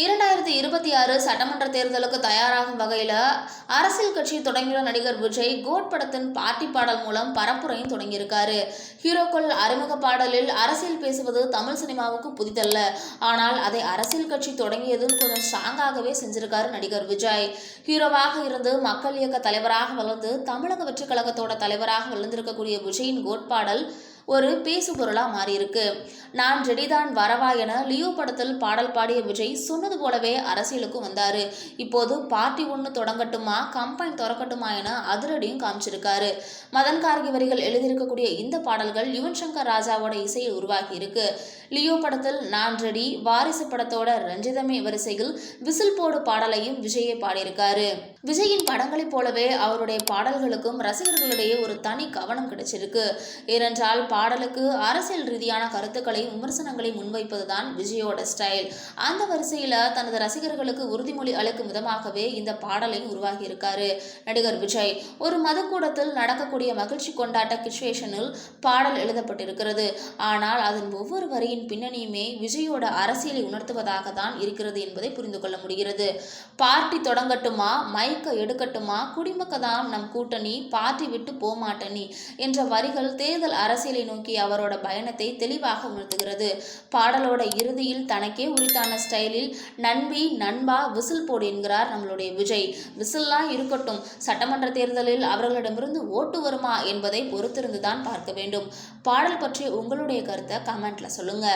இரண்டாயிரத்தி இருபத்தி ஆறு சட்டமன்ற தேர்தலுக்கு தயாராகும் வகையில் அரசியல் கட்சி தொடங்கியுள்ள நடிகர் விஜய் கோட் படத்தின் பாட்டி பாடல் மூலம் பரப்புரையும் தொடங்கியிருக்காரு. ஹீரோக்கள் அறிமுக பாடலில் அரசியல் பேசுவது தமிழ் சினிமாவுக்கு புதிதல்ல. ஆனால் அதை அரசியல் கட்சி தொடங்கியதும் கொஞ்சம் ஸ்ட்ராங்காகவே செஞ்சிருக்காரு நடிகர் விஜய். ஹீரோவாக இருந்து மக்கள் இயக்க தலைவராக வளர்ந்து தமிழக வெற்றி கழகத்தோட தலைவராக வளர்ந்திருக்கக்கூடிய விஜயின் கோட் பாடல் ஒரு பேசு பொருளாக மாறியிருக்கு. நான் ஜெடிதான் வரவா என லியோ படத்தில் பாடல் பாடிய விஜய் சொன்னது போலவே அரசியலுக்கும் வந்தார். இப்போது பார்ட்டி ஒன்று தொடங்கட்டுமா கம்பெனி திறக்கட்டுமா என அதிரடியும் காமிச்சிருக்காரு. மதன் கார்கி வரிகள் எழுதியிருக்கக்கூடிய இந்த பாடல்கள் யுவன் சங்கர் ராஜாவோட இசையில் உருவாகி இருக்கு. லியோ படத்தில் நான் ரெடி வாரிசு படத்தோட ரஞ்சிதமே வரிசையில் விசில் போடு பாடலையும் விஜயே பாடியிருக்காரு. விஜயின் படங்களைப் போலவே அவருடைய பாடல்களுக்கும் ரசிகர்களிடையே ஒரு தனி கவனம் கிடைச்சிருக்கு. ஏனென்றால் பாடலுக்கு அரசியல் ரீதியான கருத்துக்களை விமர்சனங்களை முன்வைப்பதுதான் விஜயோட ஸ்டைல் அந்த வரிசையில் தனது ரசிகர்களுக்கு உறுதிமொழி அளிக்கும் விதமாகவே இந்த பாடலை உருவாகியிருக்காரு நடிகர் விஜய். ஒரு மதக்கூடத்தில் நடக்கக்கூடிய மகிழ்ச்சி கொண்டாட்ட கிச்சுவேஷனில் பாடல் எழுதப்பட்டிருக்கிறது. ஆனால் அதன் ஒவ்வொரு வரியின் பின்னணியுமே விஜயோட அரசியலை உணர்த்துவதாக தான் இருக்கிறது என்பதை புரிந்து கொள்ள முடிகிறது. பார்ட்டி தொடங்கட்டுமா? மைக்க எடுக்கட்டுமா? குடிமக்க தான் நம் கூட்டணி? பார்ட்டி விட்டு போமாட்டணி என்ற வரிகள் தேர்தல் அரசியலை நோக்கி அவரோட பயணத்தை தெளிவாக உணர்த்துகிறது. பாடலோட இறுதியில் தனக்கே உரித்தான ஸ்டைலில் நண்பி நண்பா விசில் போடு என்கிறார் நம்மளுடைய விஜய். விசில்லாம் இருக்கட்டும் சட்டமன்ற தேர்தலில் அவர்களிடமிருந்து ஓட்டு வருமா என்பதை பொறுத்திருந்துதான் பார்க்க வேண்டும். பாடல் பற்றி உங்களுடைய கருத்தை கமெண்ட்ல சொல்லுங்க.